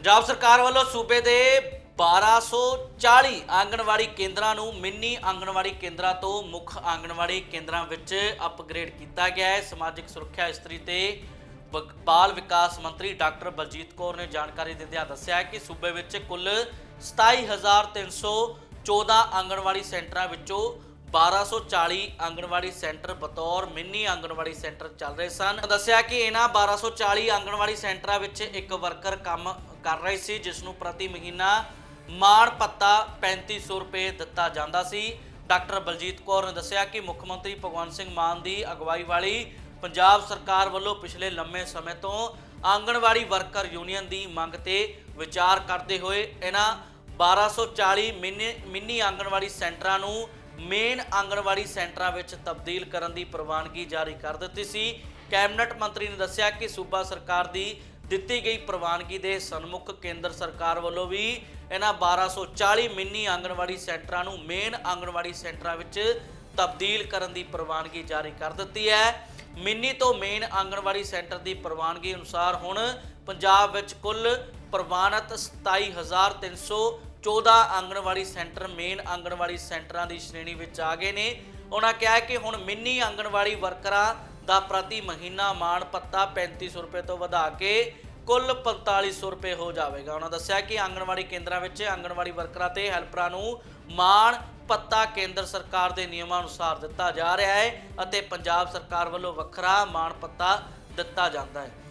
ਪੰਜਾਬ ਸਰਕਾਰ ਵੱਲੋਂ ਸੂਬੇ ਦੇ 1240 ਆਂਗਣਵਾੜੀ ਕੇਂਦਰਾਂ ਨੂੰ ਮਿੰਨੀ ਆਂਗਣਵਾੜੀ ਕੇਂਦਰਾਂ ਤੋਂ ਮੁੱਖ ਆਂਗਣਵਾੜੀ ਕੇਂਦਰਾਂ ਵਿੱਚ ਅਪਗ੍ਰੇਡ ਕੀਤਾ ਗਿਆ ਹੈ। ਸਮਾਜਿਕ ਸੁਰੱਖਿਆ ਇਸਤਰੀ ਤੇ ਬ- ਬਾਲ ਵਿਕਾਸ ਮੰਤਰੀ ਡਾਕਟਰ ਬਲਜੀਤ ਕੌਰ ਨੇ ਜਾਣਕਾਰੀ ਦਿੰਦਿਆਂ ਦੱਸਿਆ ਕਿ ਸੂਬੇ ਵਿੱਚ ਕੁੱਲ 27314 ਆਂਗਣਵਾੜੀ ਸੈਂਟਰਾਂ ਵਿੱਚੋਂ 1240 ਆਂਗਣਵਾੜੀ ਸੈਂਟਰ ਬਤੌਰ ਮਿੰਨੀ ਆਂਗਣਵਾੜੀ ਸੈਂਟਰ ਚੱਲ ਰਹੇ ਸਨ। ਦੱਸਿਆ ਕਿ ਇਹਨਾਂ 1240 ਆਂਗਣਵਾੜੀ ਸੈਂਟਰਾਂ ਵਿੱਚ ਇੱਕ ਵਰਕਰ ਕੰਮ ਕਰ ਰਹੀ ਸੀ ਜਿਸ ਨੂੰ ਪ੍ਰਤੀ ਮਹੀਨਾ ਮਾਣ ਭੱਤਾ 3500 ਰੁਪਏ ਦਿੱਤਾ ਜਾਂਦਾ ਸੀ। ਡਾਕਟਰ ਬਲਜੀਤ ਕੌਰ ਨੇ ਦੱਸਿਆ ਕਿ ਮੁੱਖ ਮੰਤਰੀ ਭਗਵੰਤ ਸਿੰਘ ਮਾਨ ਦੀ ਅਗਵਾਈ ਵਾਲੀ ਪੰਜਾਬ ਸਰਕਾਰ ਵੱਲੋਂ ਪਿਛਲੇ ਲੰਮੇ ਸਮੇਂ ਤੋਂ ਆਂਗਣਵਾੜੀ ਵਰਕਰ ਯੂਨੀਅਨ ਦੀ ਮੰਗ ਤੇ ਵਿਚਾਰ ਕਰਦੇ ਹੋਏ ਇਹਨਾਂ 1240 ਮਿੰਨੀ ਮਿੰਨੀ ਆਂਗਣਵਾੜੀ ਸੈਂਟਰਾਂ ਨੂੰ ਮੇਨ ਆਂਗਣਵਾੜੀ ਸੈਂਟਰਾਂ ਵਿੱਚ ਤਬਦੀਲ ਕਰਨ ਦੀ ਪ੍ਰਵਾਨਗੀ ਜਾਰੀ ਕਰ ਦਿੱਤੀ ਸੀ। ਕੈਬਨਿਟ ਮੰਤਰੀ ਨੇ ਦੱਸਿਆ ਕਿ ਸੂਬਾ ਸਰਕਾਰ ਦੀ ਦਿੱਤੀ ਗਈ ਪ੍ਰਵਾਨਗੀ ਦੇ ਸਨਮੁਖ ਕੇਂਦਰ ਸਰਕਾਰ ਵੱਲੋਂ ਵੀ ਇਹਨਾਂ 1240 ਮਿੰਨੀ ਆਂਗਣਵਾੜੀ ਸੈਂਟਰਾਂ ਨੂੰ ਮੇਨ ਆਂਗਣਵਾੜੀ ਸੈਂਟਰਾਂ ਵਿੱਚ ਤਬਦੀਲ ਕਰਨ ਦੀ ਪ੍ਰਵਾਨਗੀ ਜਾਰੀ ਕਰ ਦਿੱਤੀ ਹੈ। ਮਿੰਨੀ ਤੋਂ ਮੇਨ ਆਂਗਣਵਾੜੀ ਸੈਂਟਰ ਦੀ ਪ੍ਰਵਾਨਗੀ ਅਨੁਸਾਰ ਹੁਣ ਪੰਜਾਬ ਵਿੱਚ ਕੁੱਲ ਪ੍ਰਵਾਨਿਤ 27314 ਆਂਗਣਵਾੜੀ ਸੈਂਟਰ ਮੇਨ ਆਂਗਣਵਾੜੀ ਸੈਂਟਰਾਂ ਦੀ ਸ਼੍ਰੇਣੀ ਵਿੱਚ ਆ ਗਏ ਨੇ। ਉਹਨਾਂ ਕਿਹਾ ਕਿ ਹੁਣ ਮਿੰਨੀ ਆਂਗਣਵਾੜੀ ਵਰਕਰਾਂ ਦਾ ਪ੍ਰਤੀ ਮਹੀਨਾ ਮਾਣ ਭੱਤਾ 3500 ਰੁਪਏ ਤੋਂ ਵਧਾ ਕੇ ਕੁੱਲ 4500 ਰੁਪਏ ਹੋ ਜਾਵੇਗਾ। ਉਹਨਾਂ ਦੱਸਿਆ ਕਿ ਆਂਗਣਵਾੜੀ ਕੇਂਦਰਾਂ ਵਿੱਚ ਆਂਗਣਵਾੜੀ ਵਰਕਰਾਂ ਤੇ ਹੈਲਪਰਾਂ ਨੂੰ ਮਾਣ ਪੱਤਾ ਕੇਂਦਰ ਸਰਕਾਰ ਦੇ ਨਿਯਮਾਂ ਅਨੁਸਾਰ ਦਿੱਤਾ ਜਾ ਰਿਹਾ ਹੈ ਅਤੇ ਪੰਜਾਬ ਸਰਕਾਰ ਵੱਲੋਂ ਵੱਖਰਾ ਮਾਣ ਪੱਤਾ ਦਿੱਤਾ ਜਾਂਦਾ ਹੈ।